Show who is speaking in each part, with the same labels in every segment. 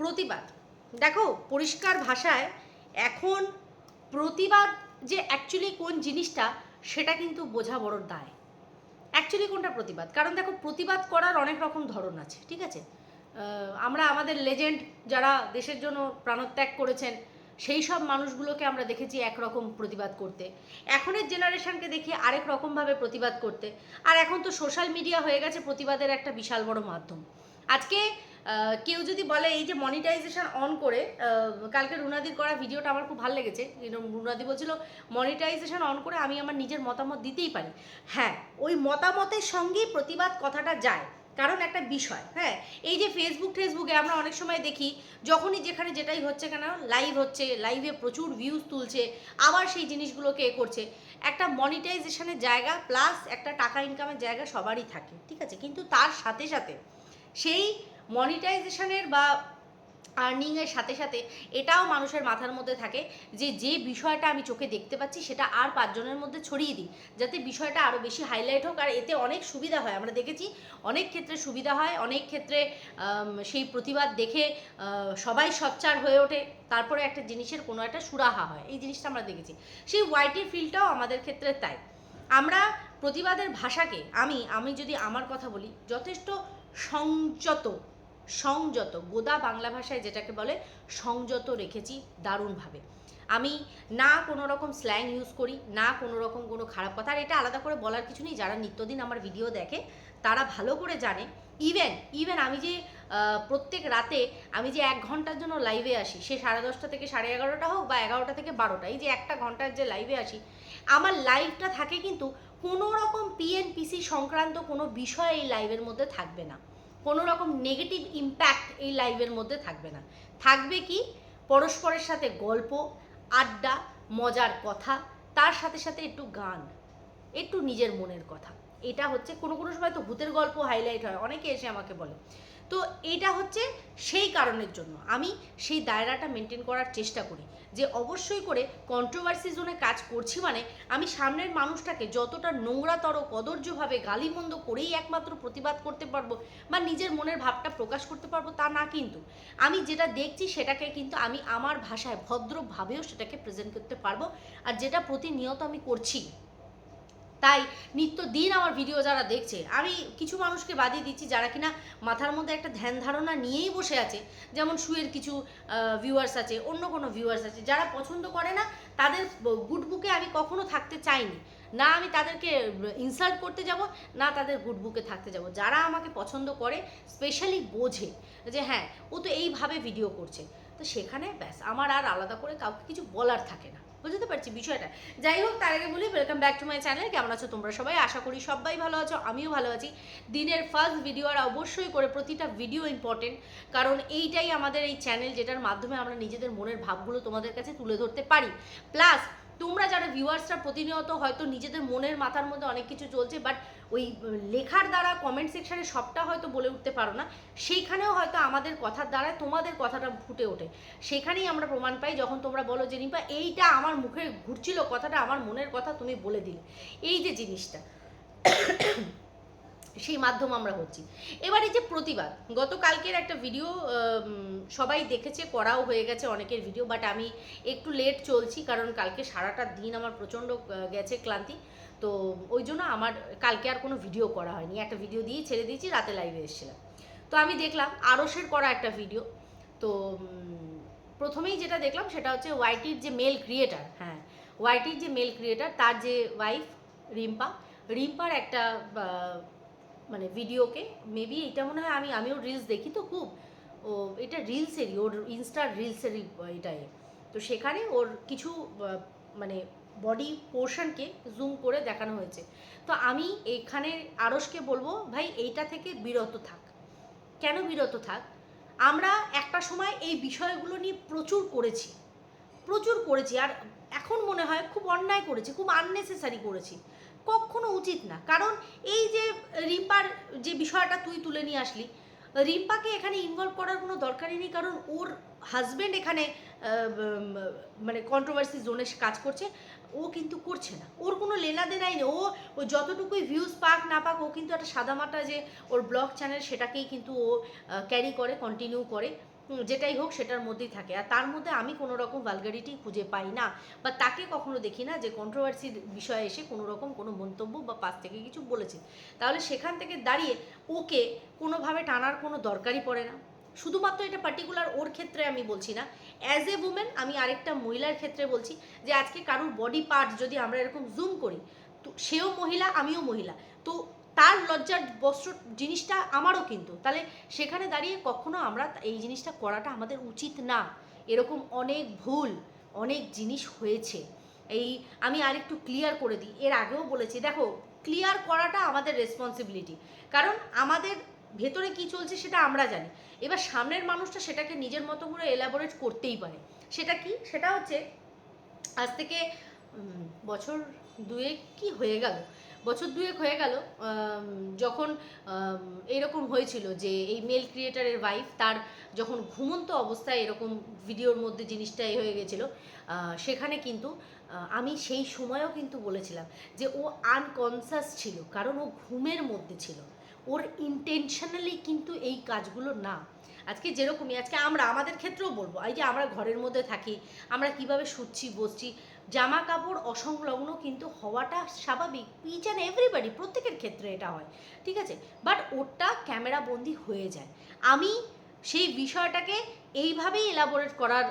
Speaker 1: প্রতিবাদ। দেখো, পরিষ্কার ভাষায় এখন প্রতিবাদ যে অ্যাকচুয়ালি কোন জিনিসটা, সেটা কিন্তু বোঝা বড় দায়। অ্যাকচুয়ালি কোনটা প্রতিবাদ? কারণ দেখো, প্রতিবাদ করার অনেক রকম ধরন আছে, ঠিক আছে? আমরা আমাদের লেজেন্ড যারা দেশের জন্য প্রাণত্যাগ করেছেন, সেই সব মানুষগুলোকে আমরা দেখেছি একরকম প্রতিবাদ করতে। এখনের জেনারেশনকে দেখি আরেক রকমভাবে প্রতিবাদ করতে। আর এখন তো সোশ্যাল মিডিয়া হয়ে গেছে, প্রতিবাদের একটা বিশাল বড় মাধ্যম। আজকে কেউ যদি বলে এই যে মনিটাইজেশন অন করে কালকে রুনাদির করা ভিডিওটা আমার খুব ভালো লেগেছে। রুনাদি বলছিল মনিটাইজেশন অন করে আমি আমার নিজের মতামত দিতেই পারি। হ্যাঁ ওই মতামতের সঙ্গেই প্রতিবাদ কথাটা যায়। কারণ একটা বিষয় হ্যাঁ এই যে ফেসবুক ফেসবুকে আমরা অনেক সময় দেখি, যখনই যেখানে যেটাই হচ্ছে কেন লাইভ হচ্ছে লাইভে প্রচুর ভিউজ তুলছে, আবার সেই জিনিসগুলোকে এ করছে। একটা মনিটাইজেশনের জায়গা প্লাস একটা টাকা ইনকামের জায়গা সবারই থাকে, ঠিক আছে? কিন্তু তার সাথে সাথে সেই মনিটাইজেশনের বা আর্নিংয়ের সাথে সাথে এটাও মানুষের মাথার মধ্যে থাকে যে যে বিষয়টা আমি চোখে দেখতে পাচ্ছি সেটা আর পাঁচজনের মধ্যে ছড়িয়ে দিই। যাতে বিষয়টা আরও বেশি হাইলাইট হোক, আর এতে অনেক সুবিধা হয়। আমরা দেখেছি অনেক ক্ষেত্রে সুবিধা হয়, অনেক ক্ষেত্রে সেই প্রতিবাদ দেখে সবাই সচ্চার হয়ে ওঠে। তারপরে একটা জিনিসের কোনো একটা সুরাহা হয়। এই জিনিসটা আমরা দেখেছি। সেই ওয়াইটির ফিল্ডটাও আমাদের ক্ষেত্রে তাই। আমরা প্রতিবাদের ভাষাকে, আমি আমি যদি আমার কথা বলি, যথেষ্ট সংযত সংযত, গোদা বাংলা ভাষায় যেটাকে বলে সংযত রেখেছি দারুণভাবে। আমি না কোনো রকম স্ল্যাং ইউজ করি, না কোনো রকম কোনো খারাপ কথা, আর এটা আলাদা করে বলার কিছু নেই। যারা নিত্যদিন আমার ভিডিও দেখে, তারা ভালো করে জানে। ইভেন ইভেন আমি যে প্রত্যেক রাতে আমি যে এক ঘণ্টার জন্য লাইভে আসি, সে সাড়ে দশটা থেকে সাড়ে এগারোটা হোক বা এগারোটা থেকে বারোটা, এই যে একটা ঘণ্টার যে লাইভে আসি, আমার লাইভটা থাকে কিন্তু কোনো রকম পিএনপিসি সংক্রান্ত কোনো বিষয় এই লাইভের মধ্যে থাকবে না। কোনো রকম নেগেটিভ ইম্প্যাক্ট এই লাইভের মধ্যে থাকবে না। থাকবে কি? পরস্পরের সাথে গল্প, আড্ডা, মজার কথা, তার সাথে সাথে একটু গান, একটু নিজের মনের কথা। এটা হচ্ছে কোনো কোনো সময় তো ভূতের গল্প হাইলাইট হয়, অনেকে এসে আমাকে বলে। তো এটা হচ্ছে সেই কারণের জন্য। আমি সেই দায়রাটা মেনটেন করার চেষ্টা করি। যে অবশ্যই করে কন্ট্রোভার্সি জোনে কাজ করছি মানে আমি সামনের মানুষটাকে যতটা নোংরাতর কদর্যভাবে গালিমন্দ করেই একমাত্র প্রতিবাদ করতে পারব বা নিজের মনের ভাবটা প্রকাশ করতে পারব তা না কিন্তু। আমি যেটা দেখছি সেটাকে কিন্তু আমি আমার ভাষায় ভদ্রভাবেও সেটাকে প্রেজেন্ট করতে পারব আর যেটা প্রতিনিয়ত আমি করছি। তাই নিত্য দিন আমার ভিডিও যারা দেখছে, আমি কিছু মানুষকে বাদিয়ে দিচ্ছি যারা কিনা মাথার মধ্যে একটা ধ্যান ধারণা নিয়েই বসে আছে, যেমন শুয়ের কিছু ভিউয়ার্স আছে, অন্য কোনো ভিউয়ার্স আছে, যারা পছন্দ করে না, তাদের গুড বুকে আমি কখনো থাকতে চাইনি। না আমি তাদেরকে ইনসাল্ট করতে যাব, না তাদের গুড বুকে থাকতে যাব। যারা আমাকে পছন্দ করে স্পেশালি বোঝে যে হ্যাঁ ও তো এইভাবে ভিডিও করছে। তো সেখানে ব্যাস, আমার আর আলাদা করে কাউকে কিছু বলার থাকে না। বুঝতে পারছি বিষয়টা। যাই হোক, তার আগে বলি welcome back to my channel কেমন আছো তোমরা সবাই? আশা করি সবাই ভালো আছো, আমিও ভালো আছি। দিনের ফার্স্ট ভিডিও আর অবশ্যই করে প্রতিটা ভিডিও ইম্পর্টেন্ট কারণ এইটাই আমাদের এই চ্যানেল যেটার মাধ্যমে আমরা নিজেদের মনের ভাবগুলো তোমাদের কাছে তুলে ধরতে পারি। প্লাস তোমরা যারা ভিউয়ার্সরা প্রতিনিয়ত হয়তো নিজেদের মনের মাথার মধ্যে অনেক কিছু চলছে বাট ওই লেখার দ্বারা কমেন্ট সেকশনে সবটা হয়তো বলে উঠতে পারো না। সেইখানেও হয়তো আমাদের কথার দ্বারা তোমাদের কথাটা ফুটে ওঠে। সেখানেই আমরা প্রমাণ পাই যখন তোমরা বলো যে নিপা এইটা আমার মুখে ঘুরছিল, কথাটা আমার মনের কথা তুমি বলে দিলে। এই যে জিনিসটা, সেই মাধ্যম আমরা হচ্ছি। এবার এই যে প্রতিবাদ, গতকালকের একটা ভিডিও সবাই দেখেছে, করাও হয়ে গেছে অনেকের ভিডিও বাট আমি একটু লেট চলছি কারণ কালকে সারাটা দিন আমার প্রচণ্ড গেছে ক্লান্তি। তো ওই জন্য আমার কালকে আর কোনো ভিডিও করা হয়নি। একটা ভিডিও দিয়েই ছেড়ে দিয়েছি, রাতে লাইভে এসেছিলাম। তো আমি দেখলাম আরসের করা একটা ভিডিও তো প্রথমেই যেটা দেখলাম সেটা হচ্ছে ওয়াইটির যে মেল ক্রিয়েটার হ্যাঁ ওয়াইটির যে মেল ক্রিয়েটার তার যে ওয়াইফ রিম্পা, রিম্পার একটা মানে ভিডিওকে মেবি এটা মনে হয় আমি, আমিও রিলস দেখি তো খুব। ও, এটা রিলসেরই ওর ইনস্টার রিলসেরই এটাই। তো সেখানে ওর কিছু মানে বডি পোর্শনকে জুম করে দেখানো হয়েছে। তো আমি এখানে আরসকে বলব, ভাই, এইটা থেকে বিরত থাক। কেন বিরত থাক? আমরা একটা সময় এই বিষয়গুলো নিয়ে প্রচুর করেছি। প্রচুর করেছি আর এখন মনে হয় খুব অন্যায় করেছি, খুব আননেসেসারি করেছি। কখনো উচিত না। কারণ এই যে রিম্পার যে বিষয়টা তুই তুলে নিয়ে আসলি, রিম্পাকে এখানে ইনভলভ করার কোনো দরকারই নেই, কারণ ওর হাজব্যান্ড এখানে মানে কন্ট্রোভার্সি জোনে কাজ করছে। ও কিন্তু করছে না। ওর কোনো লেনা দেনাই নেই ও ও যতটুকুই ভিউজ পাক না পাক, ও কিন্তু একটা সাদামাটা যে ওর ব্লগ চ্যানেল সেটাকেই কিন্তু ও ক্যারি করে কন্টিনিউ করে যেটাই হোক সেটার মধ্যেই থাকে। আর তার মধ্যে আমি কোনো রকম ভালগারিটি খুঁজে পাই না। বা তাকে কখনো দেখি না যে কন্ট্রোভার্সির বিষয়ে এসে কোনো রকম কোনো মন্তব্য বা পাশ থেকে কিছু বলেছে। তাহলে সেখান থেকে দাঁড়িয়ে ওকে কোনোভাবে টানার কোনো দরকারই পড়ে না। শুধুমাত্র এটা পার্টিকুলার ওর ক্ষেত্রে আমি বলছি না। অ্যাজ এ উমেন আমি আরেকটা মহিলার ক্ষেত্রে বলছি যে, আজকে কারুর বডি পার্ট যদি আমরা এরকম জুম করি, তো সেও মহিলা, আমিও মহিলা। তো তার লজ্জার বস্ত্র জিনিসটা আমারও কিন্তু। তাহলে সেখানে দাঁড়িয়ে কখনো আমরা এই জিনিসটা করাটা আমাদের উচিত না। এরকম অনেক ভুল, অনেক জিনিস হয়েছে। এই আমি আরেকটু ক্লিয়ার করে দিই। এর আগেও বলেছি, দেখো ক্লিয়ার করাটা আমাদের রেসপন্সিবিলিটি কারণ আমাদের ভেতরে কি চলছে সেটা আমরা জানি। এবার সামনের মানুষটা সেটাকে নিজের মতো করে এলাবোরেট করতেই পারে। সেটা কি? সেটা হচ্ছে আজ থেকে বছর দুয়েক কি হয়ে গেল? বছর দুয়েক হয়ে গেল যখন এরকম হয়েছিল যে এই মেল ক্রিয়েটারের ওয়াইফ তার যখন ঘুমন্ত অবস্থায় এরকম ভিডিওর মধ্যে জিনিসটা এ হয়ে গেছিল সেখানে কিন্তু আমি সেই সময়েও কিন্তু বলেছিলাম যে ও আনকনসাস ছিল, কারণ ও ঘুমের মধ্যে ছিল। ওর ইন্টেনশনালি কিন্তু এই কাজগুলো না। আজকে যেরকমই, আজকে আমরা, আমাদের ক্ষেত্রেও বলব, এই যে আমরা ঘরের মধ্যে থাকি, আমরা কীভাবে শুচ্ছি, বসছি জামা কাপড় অসংলগ্ন কিন্তু হওয়াটা স্বাভাবিক ইচ অ্যান্ড এভরিবাডি প্রত্যেকের ক্ষেত্রে এটা হয়, ঠিক আছে? বাট ওটা ক্যামেরা বন্দি হয়ে যায়। আমি সেই বিষয়টাকে এইভাবেই এলাবোরেট করার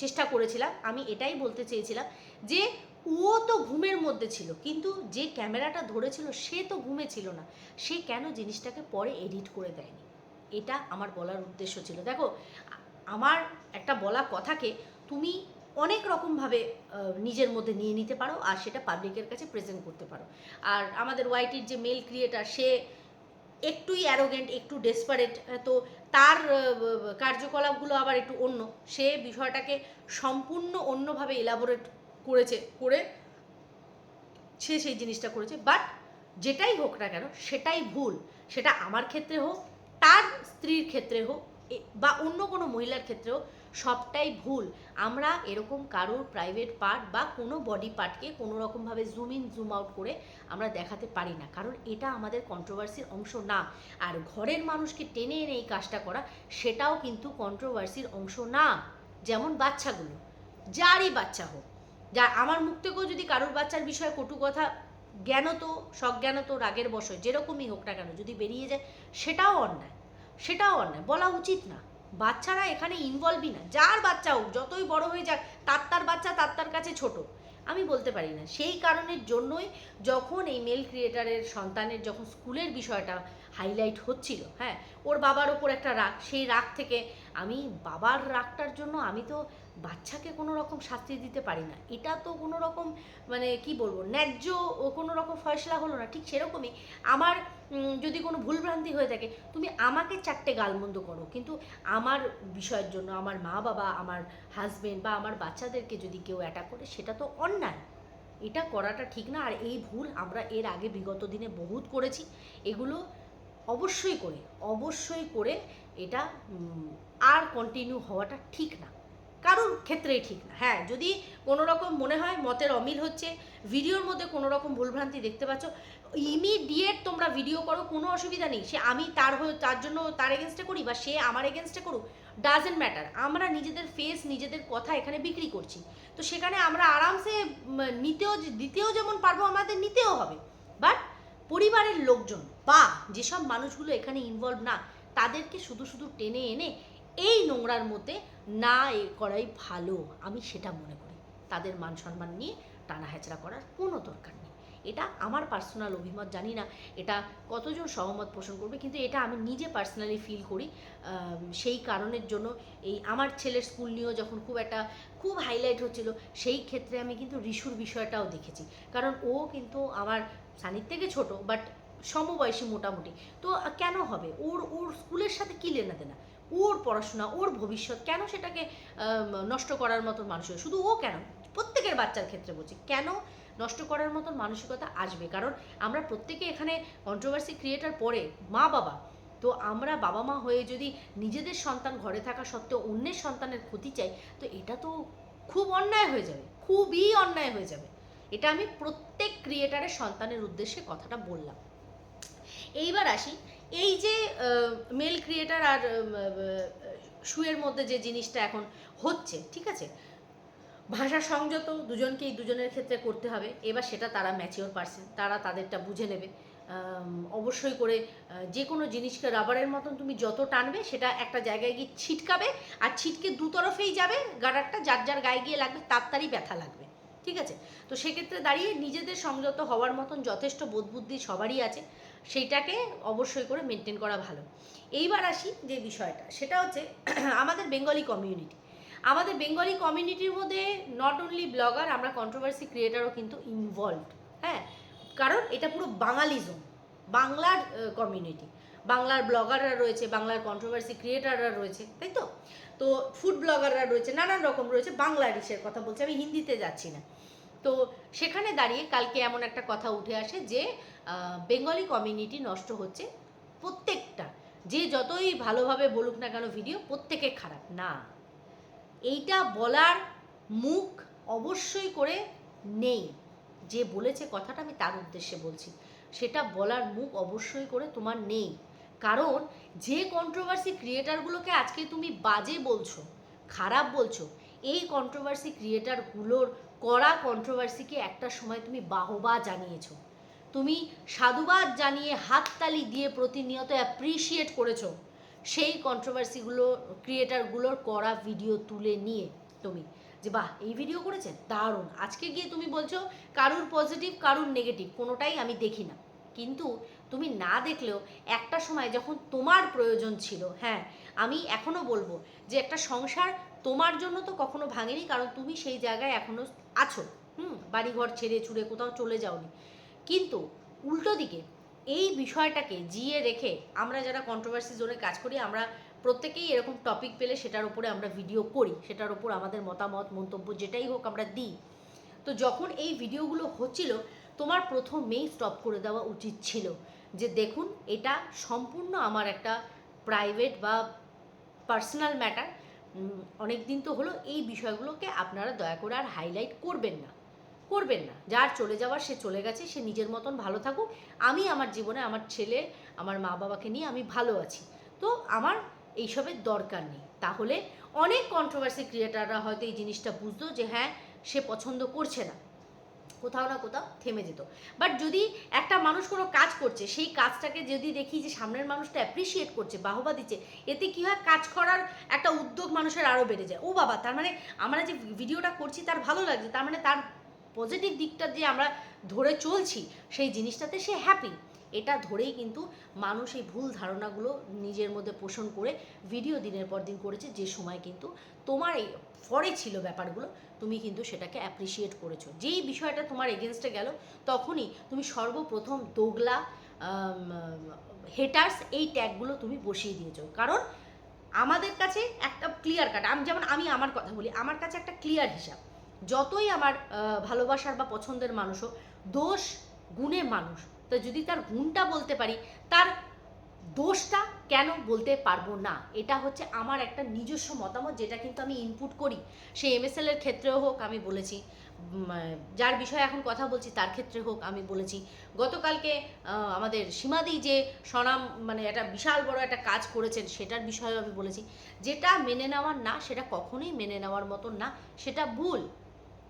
Speaker 1: চেষ্টা করেছিলাম। আমি এটাই বলতে চেয়েছিলাম যে ও তো ঘুমের মধ্যে ছিল, কিন্তু যে ক্যামেরাটা ধরেছিল সে তো ঘুমে ছিল না। সে কেন জিনিসটাকে পরে এডিট করে দেয়নি? এটা আমার বলার উদ্দেশ্য ছিল। দেখো, আমার একটা বলা কথাকে তুমি অনেক রকমভাবে নিজের মধ্যে নিয়ে নিতে পারো আর সেটা পাবলিকের কাছে প্রেজেন্ট করতে পারো। আর আমাদের ওয়াইটির যে মেল ক্রিয়েটার সে একটুই অ্যারোগেন্ট একটু ডেসপারেট তো তার কার্যকলাপগুলো আবার একটু অন্য। সে বিষয়টাকে সম্পূর্ণ অন্যভাবে এলাবোরেট করেছে, করে সে সেই জিনিসটা করেছে। বাট যেটাই হোক না কেন, সেটাই ভুল। সেটা আমার ক্ষেত্রে হোক, তার স্ত্রীর ক্ষেত্রে হোক বা অন্য কোনো মহিলার ক্ষেত্রেও সবটাই ভুল। আমরা এরকম কারোর প্রাইভেট পার্ট বা কোনো বডি পার্টকে কোনো রকমভাবে জুম ইন জুম আউট করে আমরা দেখাতে পারি না। কারণ এটা আমাদের কন্ট্রোভার্সির অংশ না। আর ঘরের মানুষকে টেনে এনে এই কাজটা করা, সেটাও কিন্তু কন্ট্রোভার্সির অংশ না। যেমন বাচ্চাগুলো, যারই বাচ্চা হোক। যা, আমার মুখ থেকেও যদি কারোর বাচ্চার বিষয়ে কটু কথা, জ্ঞানত, সজ্ঞানত, রাগের বসয় যেরকমই হোক না কেন, যদি বেরিয়ে যায়, সেটাও অন্যায়। সেটাও অন্যায়। বলা উচিত না। বাচ্চারা এখানে ইনভলভই না। যার বাচ্চা হোক, যতই বড় হয়ে যাক, তার তার বাচ্চা, তার তার কাছে ছোট। আমি বলতে পারি না। সেই কারণের জন্যই যখন এই মেল ক্রিয়েটারের সন্তানের যখন স্কুলের বিষয়টা হাইলাইট হচ্ছিল হ্যাঁ ওর বাবার ওপর একটা রাগ, সেই রাগ থেকে আমি, বাবার রাগটার জন্য আমি তো বাচ্চাকে কোনো রকম শাস্তি দিতে পারি না। এটা তো কোনো রকম মানে কি বলব, ন্যায্য ও কোনো রকম ফয়সলা হলো না। ঠিক সেরকমই আমার যদি কোনো ভুলভ্রান্তি হয়ে থাকে, তুমি আমাকে চারটে গালমন্দ করো। কিন্তু আমার বিষয়ের জন্য, আমার মা বাবা, আমার হাজবেন্ড বা আমার বাচ্চাদেরকে যদি কেউ অ্যাটাক করে, সেটা তো অন্যায়। এটা করাটা ঠিক না। আর এই ভুল আমরা এর আগে বিগত দিনে বহুত করেছি। এগুলো অবশ্যই করে। অবশ্যই করে এটা আর কন্টিনিউ হওয়াটা ঠিক না। কারোর ক্ষেত্রেই ঠিক না। হ্যাঁ যদি কোনো রকম মনে হয় মতের অমিল হচ্ছে, ভিডিওর মধ্যে কোনো রকম ভুলভ্রান্তি দেখতে পাচ্ছ ইমিডিয়েট তোমরা ভিডিও করো, কোনো অসুবিধা নেই। সে আমি তার হয়ে, তার জন্য তার এগেনস্টে করি বা সে আমার এগেনস্টে করুক ডাজেন্ট ম্যাটার আমরা নিজেদের ফেস নিজেদের কথা এখানে বিক্রি করছি। তো সেখানে আমরা আরামসে নিতেও, দিতেও যেমন পারব, আমাদের নিতেও হবে। বাট পরিবারের লোকজন বা যেসব মানুষগুলো এখানে ইনভলভ না, তাদেরকে শুধু শুধু টেনে এনে এই নোংরার মধ্যে না এ করাই ভালো, আমি সেটা মনে করি। তাদের মান সম্মান নিয়ে টানা হেঁচড়া করার কোনো দরকার নেই। এটা আমার পার্সোনাল অভিমত, জানি না এটা কতজন সহমত পোষণ করবে, কিন্তু এটা আমি নিজে পার্সোনালি ফিল করি। সেই কারণের জন্য এই আমার ছেলের স্কুল নিয়েও যখন খুব একটা, খুব হাইলাইট হচ্ছিল, সেই ক্ষেত্রে আমি কিন্তু রিশুর বিষয়টাও দেখেছি। কারণ ও কিন্তু আমার সানির থেকে ছোট বাট সমবয়সী মোটামুটি। তো কেন হবে? ওর ওর স্কুলের সাথে কী লেনা দেনা ওর পড়াশোনা, ওর ভবিষ্যৎ, কেন সেটাকে নষ্ট করার মতন মানুষ হয়? শুধু ও কেন? প্রত্যেকের বাচ্চার ক্ষেত্রে বলছি, কেন নষ্ট করার মতন মানসিকতা আসবে? কারণ আমরা প্রত্যেকে এখানে কন্ট্রোভার্সি ক্রিয়েটার পরে মা বাবা। তো আমরা বাবা মা হয়ে যদি নিজেদের সন্তান ঘরে থাকা সত্ত্বেও অন্যের সন্তানের ক্ষতি চাই, তো এটা তো খুব অন্যায় হয়ে যাবে, খুবই অন্যায় হয়ে যাবে। এটা আমি প্রত্যেক ক্রিয়েটারের সন্তানের উদ্দেশ্যে কথাটা বললাম। এইবার আসি এই যে মেল ক্রিয়েটার আর শুয়ের মধ্যে যে জিনিসটা এখন হচ্ছে, ঠিক আছে? ভাষা সংযত দুজনকেই দুজনের ক্ষেত্রে করতে হবে, এবার সেটা তারা ম্যাচিওর পারসন তারা তাদেরটা বুঝে নেবে। অবশ্যই করে যে কোনো জিনিসকে রাবারের মতন তুমি যত টানবে, সেটা একটা জায়গায় গিয়ে ছিটকাবে, আর ছিটকে দু তরফেই যাবে, গাডারটা যার যার গায়ে গিয়ে লাগবে, তার তারই ব্যথা লাগবে, ঠিক আছে? তো সেক্ষেত্রে দাঁড়িয়ে নিজেদের সংযত হওয়ার মতন যথেষ্ট বোধ বুদ্ধি সবারই আছে। সেইটাকে অবশ্যই করে মেনটেন করা ভালো। এইবার আসি যে বিষয়টা, সেটা হচ্ছে আমাদের বেঙ্গলি কমিউনিটি আমাদের বেঙ্গলি কমিউনিটির মধ্যে নট অনলি ব্লগার আমরা কন্ট্রোভার্সি ক্রিয়েটারও কিন্তু ইনভলভ হ্যাঁ? কারণ এটা পুরো বাঙালিজম, বাংলার কমিউনিটি বাংলার ব্লগাররা রয়েছে, বাংলার কন্ট্রোভার্সি ক্রিয়েটাররা রয়েছে, তাই তো? তো ফুড ব্লগাররা রয়েছে, নানান রকম রয়েছে, বাংলা ডিশের কথা বলছি, আমি হিন্দিতে যাচ্ছি না। তো সেখানে দাঁড়িয়ে কালকে এমন একটা কথা উঠে আসে যে বেঙ্গলি কমিউনিটি নষ্ট হচ্ছে প্রত্যেকটা। যে যতই ভালোভাবে বলুক না কেন ভিডিও প্রত্যেকে খারাপ। না। এইটা বলার মুখ অবশ্যই করে নেই। যে বলেছে কথাটা আমি তার উদ্দেশ্যে বলছি। সেটা বলার মুখ অবশ্যই করে তোমার নেই। কারণ যে কন্ট্রোভার্সি ক্রিয়েটারগুলোকে আজকে তুমি বাজে বলছো, খারাপ বলছো, এই কন্ট্রোভার্সি ক্রিয়েটারগুলোর করা কন্ট্রোভার্সিকে একটা সময় তুমি বাহবা জানিয়েছো। তুমি সাধুবাদ জানিয়ে হাততালি দিয়ে প্রতিনিয়ত অ্যাপ্রিসিয়েট করেছ। সেই কন্ট্রোভার্সিগুলো ক্রিয়েটারগুলোর করা ভিডিও তুলে নিয়ে তুমি। যে বাহ, এই ভিডিও করেছেন দারুণ। আজকে গিয়ে তুমি বলছো, কারুর পজিটিভ কারুর নেগেটিভ কোনোটাই আমি দেখি না। কিন্তু তুমি না দেখলেও একটা সময় যখন তোমার প্রয়োজন ছিল হ্যাঁ আমি এখনও বলব যে একটা সংসার তোমার জন্য তো কখনো ভাঙেনি, কারণ তুমি সেই জায়গায় এখনও আছো। হুম, বাড়িঘর ছেড়ে ছুড়ে কোথাও চলে যাওনি। কিন্তু উল্টো দিকে এই বিষয়টাকে জিয়ে রেখে আমরা যারা কন্ট্রোভার্সি জোনে কাজ করি, আমরা প্রত্যেকেই এরকম টপিক পেলে সেটার উপরে আমরা ভিডিও করি, সেটার উপর আমাদের মতামত, মন্তব্য যেটাই হোক আমরা দিই। তো যখন এই ভিডিওগুলো হচ্ছিল, তোমার প্রথমেই স্টপ করে দেওয়া উচিত ছিল যে দেখুন, এটা সম্পূর্ণ আমার একটা প্রাইভেট বা পার্সোনাল ম্যাটার অনেক দিন তো হলো এই বিষয়গুলোকে আপনারা দয়া করে আর হাইলাইট করবেন না। করবেন না। যার চলে যাওয়ার, সে চলে গেছে, সে নিজের মতন ভালো থাকুক। আমি আমার জীবনে আমার ছেলে, আমার মা বাবাকে নিয়ে আমি ভালো আছি। তো আমার এইসবের দরকার নেই। তাহলে অনেক কন্ট্রোভার্সি ক্রিয়েটাররা হয়তো এই জিনিসটা বুঝতো যে হ্যাঁ সে পছন্দ করছে না। কোথাও না কোথাও থেমে যেত। বাট যদি একটা মানুষ কোনো কাজ করছে, সেই কাজটাকে যদি দেখি যে সামনের মানুষটা অ্যাপ্রিসিয়েট করছে, বাহবা দিচ্ছে, এতে কী হয়? কাজ করার একটা উদ্যোগ মানুষের আরও বেড়ে যায়। ও বাবা, তার মানে আমরা যে ভিডিওটা করছি, তার ভালো লাগছে, তার মানে তার পজিটিভ দিকটা যে আমরা ধরে চলছি, সেই জিনিসটাতে সে হ্যাপি এটা ধরেই কিন্তু মানুষ এই ভুল ধারণাগুলো নিজের মধ্যে পোষণ করে ভিডিও দিনের পর দিন করেছে, যে সময় কিন্তু তোমার এই ফরে ছিল ব্যাপারগুলো, তুমি কিন্তু সেটাকে অ্যাপ্রিসিয়েট করেছ। যেই বিষয়টা তোমার এগেনস্টে গেল, তখনই তুমি সর্বপ্রথম দোগলা হেটার্স এই ট্যাগগুলো তুমি বসিয়ে দিয়েছ। কারণ আমাদের কাছে একটা ক্লিয়ার কাট আমি যেমন, আমি আমার কথা বলি, আমার কাছে একটা ক্লিয়ার হিসাব। যতই আমার ভালোবাসার বা পছন্দের মানুষ হোক, দোষ গুণে মানুষ। তো যদি তার গুণটা বলতে পারি, তার দোষটা কেন বলতে পারব না? এটা হচ্ছে আমার একটা নিজস্ব মতামত যেটা কিন্তু আমি ইনপুট করি। সে এমএসএল এর ক্ষেত্রেও হোক আমি বলেছি যার বিষয়ে এখন কথা বলছি তার ক্ষেত্রে হোক আমি বলেছি। গতকালকে আমাদের সীমাদি যে সনাম মানে একটা বিশাল বড় একটা কাজ করেছেন, সেটার বিষয়েও আমি বলেছি। যেটা মেনে নেওয়ার না, সেটা কখনোই মেনে নেওয়ার মতন না, সেটা ভুল।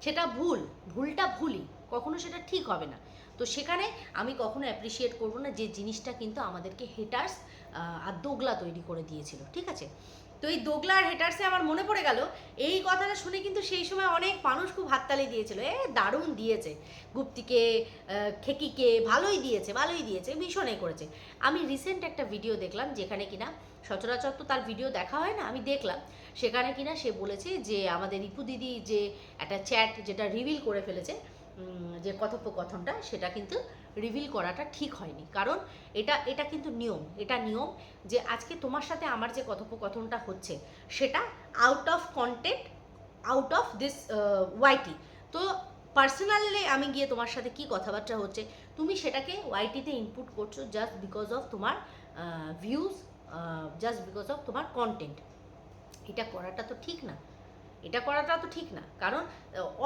Speaker 1: সেটা ভুল, ভুলটা ভুলই, কখনো সেটা ঠিক হবে না। তো সেখানে আমি কখনো অ্যাপ্রিসিয়েট করব না যে জিনিসটা কিন্তু আমাদেরকে হেটার্স আর দোগলা তৈরি করে দিয়েছিল, ঠিক আছে? তো এই দোগলা আর হেটার্সে আমার মনে পড়ে গেল, এই কথাটা শুনে কিন্তু সেই সময় অনেক মানুষ খুব হাততালি দিয়েছিল। এ, দারুণ দিয়েছে। গুপ্তিকে খেকিকে ভালোই দিয়েছে ভালোই দিয়েছে, ভীষণই করেছে। আমি রিসেন্ট একটা ভিডিও দেখলাম যেখানে কিনা সচরাচর তো তার ভিডিও দেখা হয় না, আমি দেখলাম। সেখানে কিনা সে বলেছে যে, আমাদের রিপু দিদি যে একটা চ্যাট যেটা রিভিল করে ফেলেছে যে কথোপকথনটা, সেটা কিন্তু রিভিল করাটা ঠিক হয়নি। কারণ এটা এটা কিন্তু নিয়ম। এটা নিয়ম যে আজকে তোমার সাথে আমার যে কথোপকথনটা হচ্ছে, সেটা out of content out of this YT তো পার্সোনালি আমি গিয়ে তোমার সাথে কি কথাবার্তা হচ্ছে, তুমি সেটাকে ওয়াইটিতে ইনপুট করছ জাস্ট বিকজ অফ তোমার ভিউজ জাস্ট বিকজ অফ তোমার কন্টেন্ট এটা করাটা তো ঠিক না। এটা করাটা তো ঠিক না। কারণ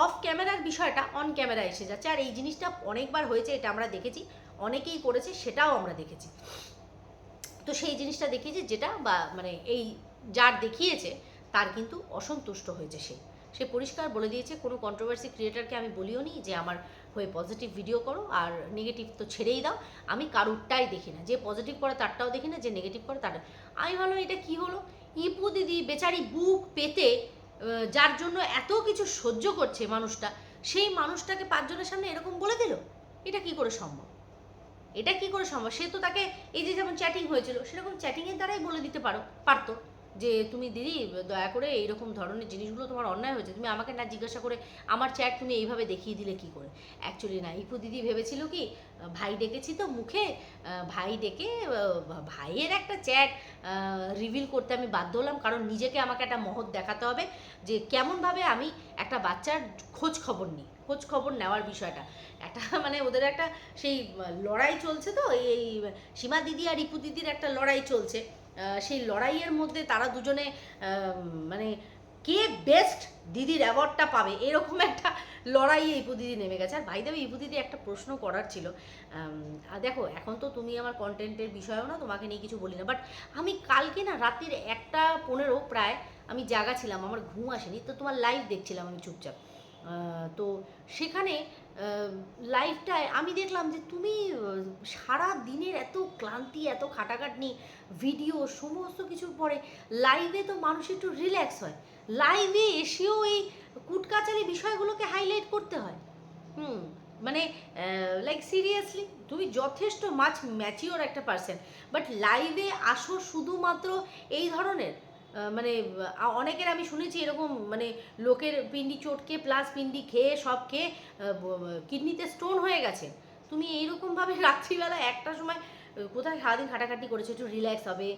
Speaker 1: অফ ক্যামেরার বিষয়টা অন ক্যামেরা এসে যাচ্ছে। আর এই জিনিসটা অনেকবার হয়েছে, এটা আমরা দেখেছি। অনেকেই করেছে, সেটাও আমরা দেখেছি। তো সেই জিনিসটা দেখিয়েছে, যেটা বা মানে এই যার দেখিয়েছে, তার কিন্তু অসন্তুষ্ট হয়েছে সে। সে পরিষ্কার বলে দিয়েছে, কোনো কন্ট্রোভার্সি ক্রিয়েটারকে আমি বলিও নি যে আমার হয়ে পজিটিভ ভিডিও করো, আর নেগেটিভ তো ছেড়েই দাও। আমি কারুরটাই দেখি না। যে পজিটিভ করে, তারটাও দেখি না, যে নেগেটিভ করে, তার আমি ভাবলাম, এটা কি হলো? ইপু দিদি বেচারি বুক পেতে যার জন্য এত কিছু সহ্য করছে মানুষটা, সেই মানুষটাকে পাঁচজনের সামনে এরকম বলে দিল? এটা কি করে সম্ভব? এটা কি করে সম্ভব? সে তো তাকে এই যে যেমন চ্যাটিং হয়েছিল, সেরকম চ্যাটিংয়ের দ্বারাই বলে দিতে পারো, পারতো যে তুমি দিদি, দয়া করে এইরকম ধরনের জিনিসগুলো তোমার অন্যায় হয়েছে, তুমি আমাকে না জিজ্ঞাসা করে আমার চ্যাট তুমি এইভাবে দেখিয়ে দিলে কি করে? অ্যাকচুয়ালি না, ইপু দিদি ভেবেছিল কি, ভাই ডেকেছি তো মুখে ভাই ডেকে ভাইয়ের একটা চ্যাট রিভিল করতে আমি বাধ্য হলাম। কারণ নিজেকে আমাকে একটা মহৎ দেখাতে হবে যে কেমনভাবে আমি একটা বাচ্চার খোঁজ খবর নিই, খোঁজ খবর নেওয়ার বিষয়টা। একটা মানে ওদের একটা সেই লড়াই চলছে তো, এই সীমা দিদি আর রিপু দিদির একটা লড়াই চলছে। সেই লড়াইয়ের মধ্যে তারা দুজনে মানে কে বেস্ট দিদির অ্যাওয়ার্ডটা পাবে? এরকম একটা লড়াইয়ে ইপু দিদি নেমে গেছে। আর ভাই দেবে ইপু দিদি একটা প্রশ্ন করার ছিল। আর দেখো, এখন তো তুমি আমার কন্টেন্টের বিষয়ও না, তোমাকে নিয়ে কিছু বলি না। বাট আমি কালকে না রাতের একটা পনেরো প্রায় আমি জাগা ছিলাম, আমার ঘুম আসেনি। তো তোমার লাইভ দেখছিলাম আমি চুপচাপ। তো সেখানে লাইভটায় আমি দেখলাম যে তুমি সারা দিনের এত ক্লান্তি, এত খাটাখাটনি ভিডিও সমস্ত কিছুর পরে লাইভে তো মানুষ একটু রিল্যাক্স হয়। লাইভে এসেও এই কুটকাচারি বিষয়গুলোকে হাইলাইট করতে হয়। হুম মানে লাইক সিরিয়াসলি তুমি যথেষ্ট মাছ ম্যাচিওর একটা পার্সন বাট লাইভে আসো শুধুমাত্র এই ধরনের মানে অনেকের আমি শুনেছি এরকম মানে লোকের পিন্ডি চটকে প্লাস পিন্ডি খেয়ে, সব খেয়ে কিডনিতে স্টোন হয়ে গেছে। তুমি এইরকমভাবে রাত্রিবেলা একটা সময় কোথায় সারাদিন খাটাখাটি করেছে? একটু রিল্যাক্স হবে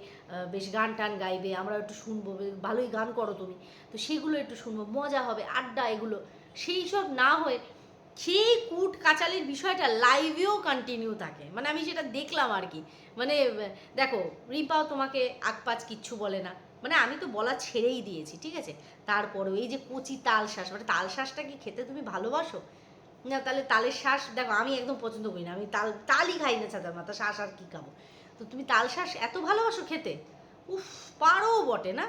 Speaker 1: বেশ গান টান গাইবে, আমরা একটু শুনব ভালোই গান করো তুমি। তো সেগুলো একটু শুনব, মজা হবে, আড্ডা এগুলো। সেই সব না হয়ে সেই কুট কাচালির বিষয়টা লাইভেও কন্টিনিউ থাকে। মানে আমি সেটা দেখলাম আর কি মানে দেখো, রিম্পাও তোমাকে আকপাচ কিচ্ছু বলে না। মানে আমি তো বলা ছেড়েই দিয়েছি, ঠিক আছে? তারপরেও এই যে কচি তাল শ্বাস মানে তাল শ্বাসটা কি খেতে তুমি ভালোবাসো? না, তাহলে তালের শ্বাস, দেখো, আমি একদম পছন্দ করি না। আমি তাল, তালই খাই না ছাতার মাথা, শ্বাস আর কি খাব? তো তুমি তাল শ্বাস এত ভালোবাসো খেতে? উফ, পারো বটে, না?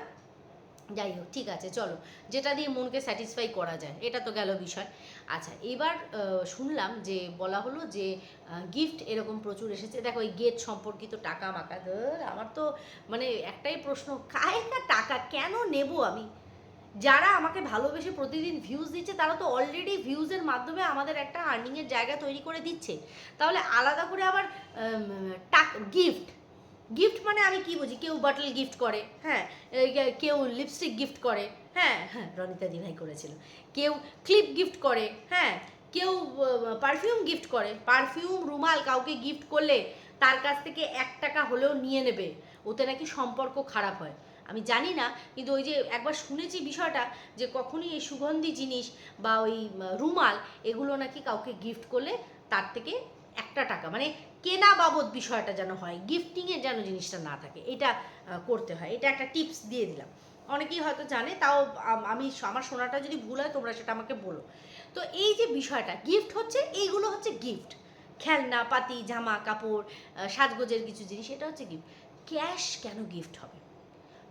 Speaker 1: যাই হোক, ঠিক আছে, চলো। যেটা দিয়ে মনকে স্যাটিসফাই করা যায়, এটা তো গেল বিষয়। আচ্ছা এবার শুনলাম যে বলা হলো যে গিফট এরকম প্রচুর এসেছে। দেখো ওই গেট সম্পর্কিত টাকা মাকা আমার তো মানে একটাই প্রশ্ন কায় টাকা, কেন নেব আমি? যারা আমাকে ভালোবেসে প্রতিদিন ভিউজ দিচ্ছে, তারা তো অলরেডি ভিউজের মাধ্যমে আমাদের একটা আর্নিংয়ের জায়গা তৈরি করে দিচ্ছে। তাহলে আলাদা করে আবার টাক গিফট গিফট মানে আমি কি বুঝি? কেউ বাটল গিফট করে হ্যাঁ? কেউ লিপস্টিক গিফট করে হ্যাঁ? হ্যাঁ রনিতা দিভাই করেছিল। কেউ ক্লিপ গিফট করে হ্যাঁ? কেউ পারফিউম গিফট করে। পারফিউম রুমাল কাউকে গিফট করলে তার কাছ থেকে এক টাকা হলেও নিয়ে নেবে। ওতে নাকি সম্পর্ক খারাপ হয়। আমি জানি না, কিন্তু ওই যে একবার শুনেছি বিষয়টা যে কখনই এই সুগন্ধি জিনিস বা ওই রুমাল এগুলো নাকি কাউকে গিফট করলে তার থেকে একটা টাকা মানে কেনা বাবদ বিষয়টা যেন হয় গিফটিংয়ের যেন জিনিসটা না থাকে, এটা করতে হয়, এটা একটা টিপস দিয়ে দিলাম। অনেকেই হয়তো জানে, তাও আমি আমার শোনাটা যদি ভুল হয়, তোমরা সেটা আমাকে বলো। তো এই যে বিষয়টা গিফট হচ্ছে, এইগুলো হচ্ছে গিফট খেলনা, পাতি, জামা, কাপড় সাজগোজের কিছু জিনিস, এটা হচ্ছে গিফট ক্যাশ কেন গিফট হবে?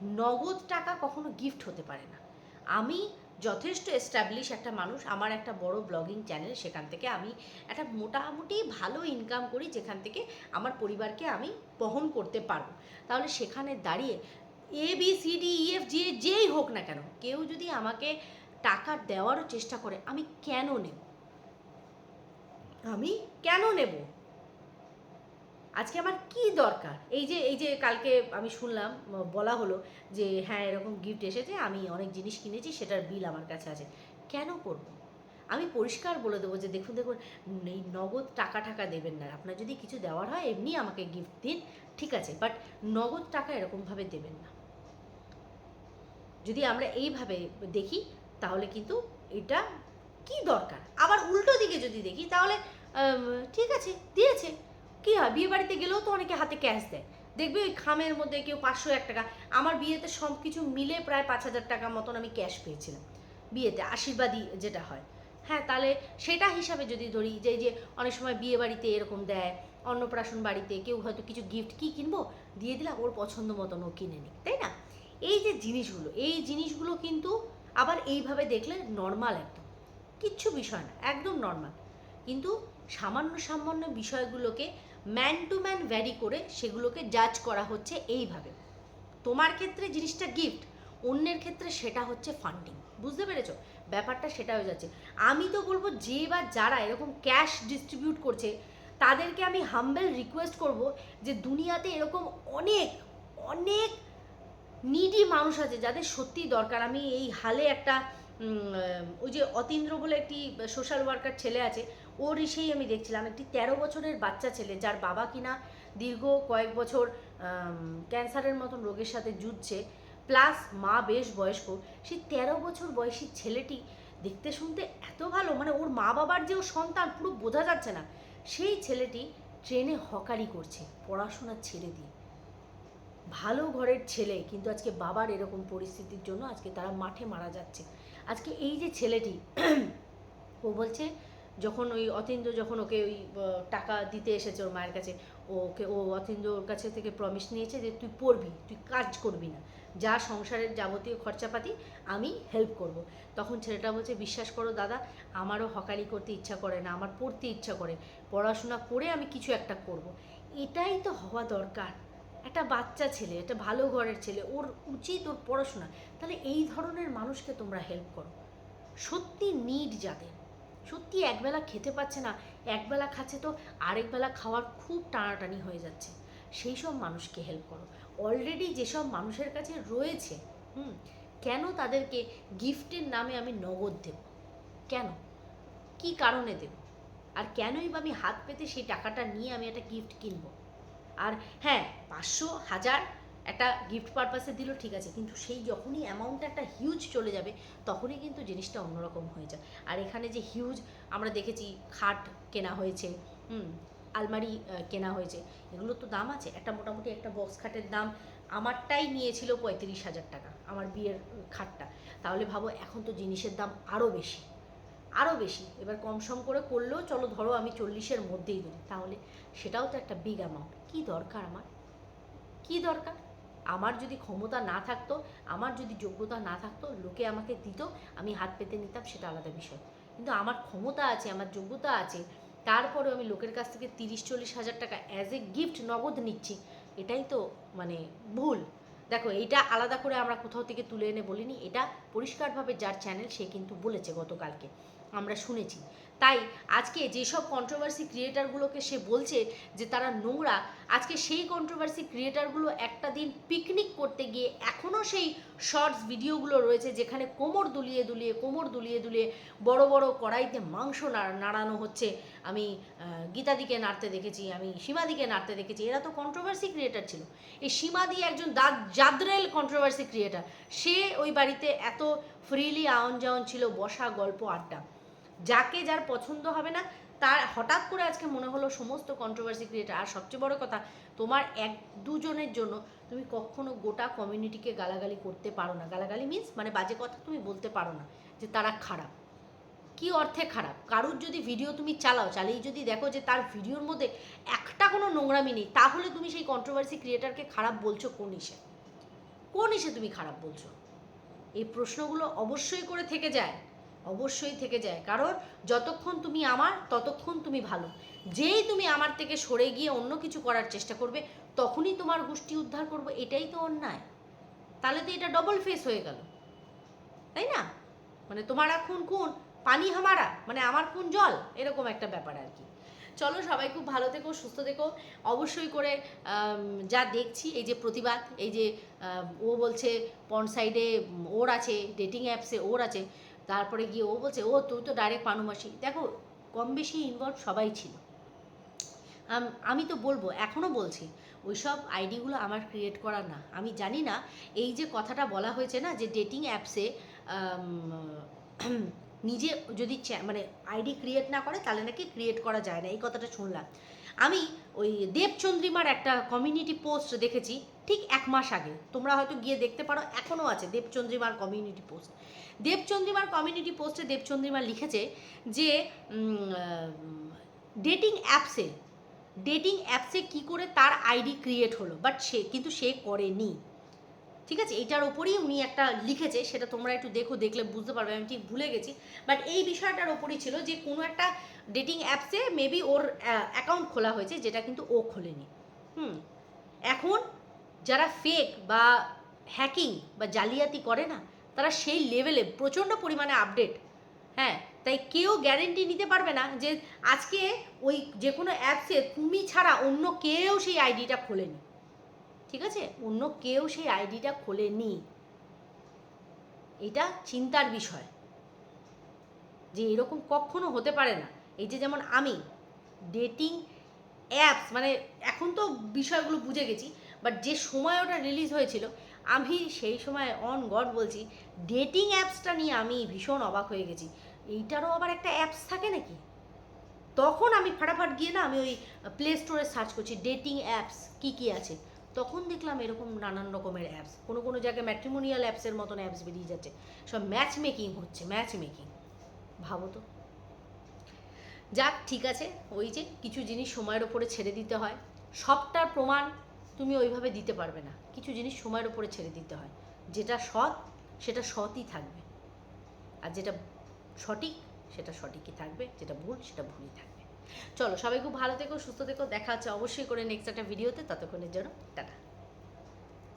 Speaker 1: নগদ টাকা কখনো গিফট হতে পারে না। আমি যথেষ্ট এস্টাবলিশ একটা মানুষ, আমার একটা বড় ব্লগিং চ্যানেল সেখান থেকে আমি একটা মোটামুটি ভালো ইনকাম করি, যেখান থেকে আমার পরিবারকে আমি বহন করতে পারব। তাহলে সেখানে দাঁড়িয়ে A B C D E F যে যেই হোক না কেন, কেউ যদি আমাকে টাকা দেওয়ারও চেষ্টা করে, আমি কেন নেব? আমি কেন নেব? আজকে আমার কি দরকার? এই যে এই যে কালকে আমি শুনলাম বলা হলো যে হ্যাঁ এরকম গিফট এসেছে, আমি অনেক জিনিস কিনেছি, সেটার বিল আমার কাছে আছে। কেন করব? আমি পরিষ্কার বলে দেবো যে, দেখুন দেখুন এই নগদ টাকা টাকা দেবেন না। আপনার যদি কিছু দেওয়ার হয়, এমনি আমাকে গিফট দিন, ঠিক আছে? বাট নগদ টাকা এরকমভাবে দেবেন না। যদি আমরা এইভাবে দেখি, তাহলে কিন্তু এটা কি দরকার? আবার উল্টো দিকে যদি দেখি, তাহলে ঠিক আছে, দিয়েছে। কি হয়? বিয়ে বাড়িতে গেলেও তো অনেকে হাতে ক্যাশ দেয়। দেখবে ওই খামের মধ্যে কেউ পাঁচশো এক টাকা। আমার বিয়েতে সব কিছু মিলে প্রায় পাঁচ হাজার টাকা মতন আমি ক্যাশ পেয়েছিলাম। বিয়েতে আশীর্বাদী যেটা হয়। হ্যাঁ তাহলে সেটা হিসাবে যদি ধরি, যে যে অনেক সময় বিয়ে বাড়িতে এরকম দেয়, অন্নপ্রাশন বাড়িতে কেউ হয়তো কিছু গিফট কি কিনবো? দিয়ে দিলাম, ওর পছন্দ মতন ও কিনে নিক, তাই না? এই যে জিনিসগুলো, এই জিনিসগুলো কিন্তু আবার এইভাবে দেখলে নর্মাল একদম। কিচ্ছু বিষয় না, একদম নর্মাল কিন্তু সামান্য সামান্য বিষয়গুলোকে ম্যান টু ম্যান ভ্যারি করে সেগুলোকে জাজ করা হচ্ছে এইভাবে। তোমার ক্ষেত্রে জিনিসটা গিফট অন্যের ক্ষেত্রে সেটা হচ্ছে ফান্ডিং বুঝতে পেরেছ? ব্যাপারটা সেটা হয়ে যাচ্ছে। আমি তো বলব যে বা যারা এরকম ক্যাশ ডিস্ট্রিবিউট করছে, তাদেরকে আমি হাম্বেল রিকোয়েস্ট করব যে দুনিয়াতে এরকম অনেক অনেক নিডি মানুষ আছে যাদের সত্যি দরকার। আমি এই হালে একটা ওই যে অতীন্দ্র বলে একটি সোশ্যাল ওয়ার্কার ছেলে আছে ওর সেই আমি দেখছিলাম একটি তেরো বছরের বাচ্চা ছেলে যার বাবা কিনা দীর্ঘ কয়েক বছর ক্যান্সারের মতন রোগের সাথে যুঝছে প্লাস মা বেশ বয়স্ক। সেই তেরো বছর বয়সী ছেলেটি দেখতে শুনতে এত ভালো মানে ওর মা বাবার যে ওর সন্তান পুরো বোঝা যাচ্ছে না। সেই ছেলেটি ট্রেনে হকারি করছে, পড়াশোনা ছেড়ে দিয়ে। ভালো ঘরের ছেলে, কিন্তু আজকে বাবার এরকম পরিস্থিতির জন্য আজকে তারা মাঠে মারা যাচ্ছে। আজকে এই যে ছেলেটি, ও বলছে যখন ওই অতীন্দ্র যখন ওকে ওই টাকা দিতে এসেছে ওর মায়ের কাছে ওকে, ও অতীন্দ্র ওর কাছে থেকে প্রমিস নিয়েছে যে তুই পড়বি, তুই কাজ করবি না। যা সংসারের যাবতীয় খরচাপাতি আমি হেল্প করব। তখন ছেলেটা বলছে, বিশ্বাস করো দাদা, আমারও হকারি করতে ইচ্ছা করে না, আমার পড়তে ইচ্ছা করে। পড়াশোনা করে আমি কিছু একটা করব। এটাই তো হওয়া দরকার। একটা বাচ্চা ছেলে, একটা ভালো ঘরের ছেলে, ওর উচিত ওর পড়াশোনা। তাহলে এই ধরনের মানুষকে তোমরা হেল্প করো। সত্যি নিড যাদের। সত্যি একবেলা খেতে পাচ্ছে না, একবেলা খাচ্ছে তো আরেকবেলা খাওয়ার খুব টানাটানি হয়ে যাচ্ছে। সেই সব মানুষকে হেল্প করো। অলরেডি যেসব মানুষের কাছে রয়েছে, হুম, কেন তাদেরকে গিফটের নামে আমি নগদ দেব? কেন? কি কারণে দেব? আর কেনই বা আমি হাত পেতে সেই টাকাটা নিয়ে আমি একটা গিফট কিনবো? আর হ্যাঁ পাঁচশো, হাজার একটা গিফট পারপাসে দিল, ঠিক আছে, কিন্তু সেই যখনই অ্যামাউন্টটা একটা হিউজ চলে যাবে, তখনই কিন্তু জিনিসটা অন্যরকম হয়ে যায়। আর এখানে যে হিউজ আমরা দেখেছি খাট কেনা হয়েছে, হুম, আলমারি কেনা হয়েছে, এগুলোর তো দাম আছে, একটা মোটামুটি একটা বক্স খাটের দাম আমারটাই নিয়েছিল পঁয়ত্রিশ হাজার টাকা, আমার বিয়ের খাটটা। তাহলে ভাবো, এখন তো জিনিসের দাম আরও বেশি আরও বেশি, এবার কম সম করে করলেও চলো, ধরো আমি চল্লিশের মধ্যেই দিই তাহলে সেটাও তো একটা বিগ অ্যামাউন্ট কী দরকার আমার? কি দরকার? আমার যদি ক্ষমতা না থাকতো, আমার যদি যোগ্যতা না থাকতো, লোকে আমাকে দিত, আমি হাত পেতে নিতাম, সেটা আলাদা বিষয়। কিন্তু আমার ক্ষমতা আছে, আমার যোগ্যতা আছে, তারপরেও আমি লোকের কাছ থেকে তিরিশ, চল্লিশ হাজার টাকা অ্যাজ এ গিফট নগদ নিচ্ছি। এটাই তো মানে ভুল। দেখো, এইটা আলাদা করে আমরা কোথাও থেকে তুলে এনে বলিনি, এটা পরিষ্কারভাবে যার চ্যানেল সে কিন্তু বলেছে গতকালকে। আমরা শুনেছি। তাই আজকে যেসব কন্ট্রোভার্সি ক্রিয়েটারগুলোকে সে বলছে যে তারা নোংরা, আজকে সেই কন্ট্রোভার্সি ক্রিয়েটারগুলো একটা দিন পিকনিক করতে গিয়ে এখনও সেই শর্টস ভিডিওগুলো রয়েছে যেখানে কোমর দুলিয়ে দুলিয়ে, কোমর দুলিয়ে দুলিয়ে বড় বড় কড়াইতে মাংস নাড়- নাড়ানো হচ্ছে। আমি গীতাদিকে নাড়তে দেখেছি, আমি সীমাদিকে নাড়তে দেখেছি, এরা তো কন্ট্রোভার্সি ক্রিয়েটার ছিল। এই সীমাদি একজন দাদ, জাদ্রেল কন্ট্রোভার্সি ক্রিয়েটার সে ওই বাড়িতে এত ফ্রিলি আওন যাওন ছিল, বসা, গল্প, আড্ডা। যাকে যার পছন্দ হবে না, তার হঠাৎ করে আজকে মনে হলো সমস্ত কন্ট্রোভার্সি ক্রিয়েটার আর সবচেয়ে বড় কথা, তোমার এক দুজনের জন্য তুমি কখনো গোটা কমিউনিটিকে গালাগালি করতে পারো না। গালাগালি মিন্স মানে বাজে কথা তুমি বলতে পারো না যে তারা খারাপ। কি অর্থে খারাপ? কারুর যদি ভিডিও তুমি চালাও, চালিয়ে যদি দেখো যে তার ভিডিওর মধ্যে একটা কোনো নোংরামি নেই, তাহলে তুমি সেই কন্ট্রোভার্সি ক্রিয়েটারকে খারাপ বলছো কোন ইসে কোন ইসে তুমি খারাপ বলছো? এই প্রশ্নগুলো অবশ্যই করে থেকে যায়। অবশ্যই থেকে যায়। কারণ যতক্ষণ তুমি আমার, ততক্ষণ তুমি ভালো। যেই তুমি আমার থেকে সরে গিয়ে অন্য কিছু করার চেষ্টা করবে, তখনই তোমার গোষ্ঠী উদ্ধার করব, এটাই তো অন্যায়। তাহলে তো এটা ডবল ফেস হয়ে গেল। তাই না? মানে তোমার এখন কোন পানি হামারা মানে আমার কোন জল, এরকম একটা ব্যাপার আর কি। চলো সবাই খুব ভালো থেকো, সুস্থ থেকো। অবশ্যই করে যা দেখছি, এই যে প্রতিবাদ, এই যে ও বলছে পন সাইডে ওর আছে ডেটিং অ্যাপসে ওর আছে তারপরে গিয়ে ও বলছে, ও, তুই তো ডাইরেক্ট পানুমাসি দেখো, কম বেশি ইনভলভ সবাই ছিল। আমি তো বলব এখনও বলছি, ওইসব আইডিগুলো আমার ক্রিয়েট করা না। আমি জানি না, এই যে কথাটা বলা হয়েছে না, যে ডেটিং অ্যাপসে নিজে যদি মানে আইডি ক্রিয়েট না করে, তাহলে নাকি ক্রিয়েট করা যায় না, এই কথাটা শুনলাম। আমি ওই দেবচন্দ্রিমার একটা কমিউনিটি পোস্ট দেখেছি ঠিক এক মাস আগে। তোমরা হয়তো গিয়ে দেখতে পারো এখনও আছে দেবচন্দ্রিমার কমিউনিটি পোস্ট দেবচন্দ্রিমার কমিউনিটি পোস্টে দেবচন্দ্রিমা লিখেছে যে ডেটিং অ্যাপসে ডেটিং অ্যাপসে কি করে তার আইডি ক্রিয়েট হলো। বাট সে, কিন্তু সে করেনি। ঠিক আছে? এটার ওপরেই উনি একটা লিখেছে, সেটা তোমরা একটু দেখো, দেখলে বুঝতে পারবে, আমি ঠিক ভুলে গেছি। বাট এই বিষয়টার ওপরই ছিল যে, কোনো একটা ডেটিং অ্যাপসে মেবি ওর অ্যাকাউন্ট খোলা হয়েছে, যেটা কিন্তু ও খোলেনি। হুম? এখন যারা ফেক বা হ্যাকিং বা জালিয়াতি করে না, তারা সেই লেভেলে প্রচণ্ড পরিমাণে আপডেট হ্যাঁ তাই কেউ গ্যারেন্টি নিতে পারবে না যে আজকে ওই যে কোনো অ্যাপসে তুমি ছাড়া অন্য কেউ সেই আইডিটা খোলেনি। ঠিক আছে? অন্য কেউ সেই আইডিটা খোলেনি। এটা চিন্তার বিষয়। যে এরকম কখনো হতে পারে না। এই যে যেমন আমি ডেটিং অ্যাপস মানে এখন তো বিষয়গুলো বুঝে গেছি। বাট যে সময় ওটা রিলিজ হয়েছিল, আমি সেই সময় অন গড বলছি ডেটিং অ্যাপসটা নিয়ে আমি ভীষণ অবাক হয়ে গেছি। এইটারও আবার একটা অ্যাপস থাকে নাকি? তখন আমি ফাটাফাট গিয়ে না আমি ওই প্লে স্টোরে সার্চ করছি ডেটিং অ্যাপস কি কি আছে? তখন দেখলাম এরকম নানান রকমের অ্যাপস কোনো কোনো জায়গায় ম্যাট্রিমোনিয়াল অ্যাপসের মতন অ্যাপস বেরিয়ে যাচ্ছে। সব ম্যাচ মেকিং হচ্ছে ম্যাচ মেকিং ভাবো তো। যাক, ঠিক আছে। ওই যে কিছু জিনিস সময়ের ওপরে ছেড়ে দিতে হয়। সবটার প্রমাণ তুমি ওইভাবে দিতে পারবে না। কিছু জিনিস সময়ের ওপরে ছেড়ে দিতে হয়। যেটা সৎ, সেটা সৎই থাকবে। আর যেটা সঠিক, সেটা সঠিকই থাকবে। যেটা ভুল, সেটা ভুলই থাকবে। চলো, সবাই খুব ভালো থেকো, সুস্থ থেকো। দেখা হচ্ছে অবশ্যই করে নেক্সট একটা ভিডিওতে ততক্ষণের জন্য, টাটা।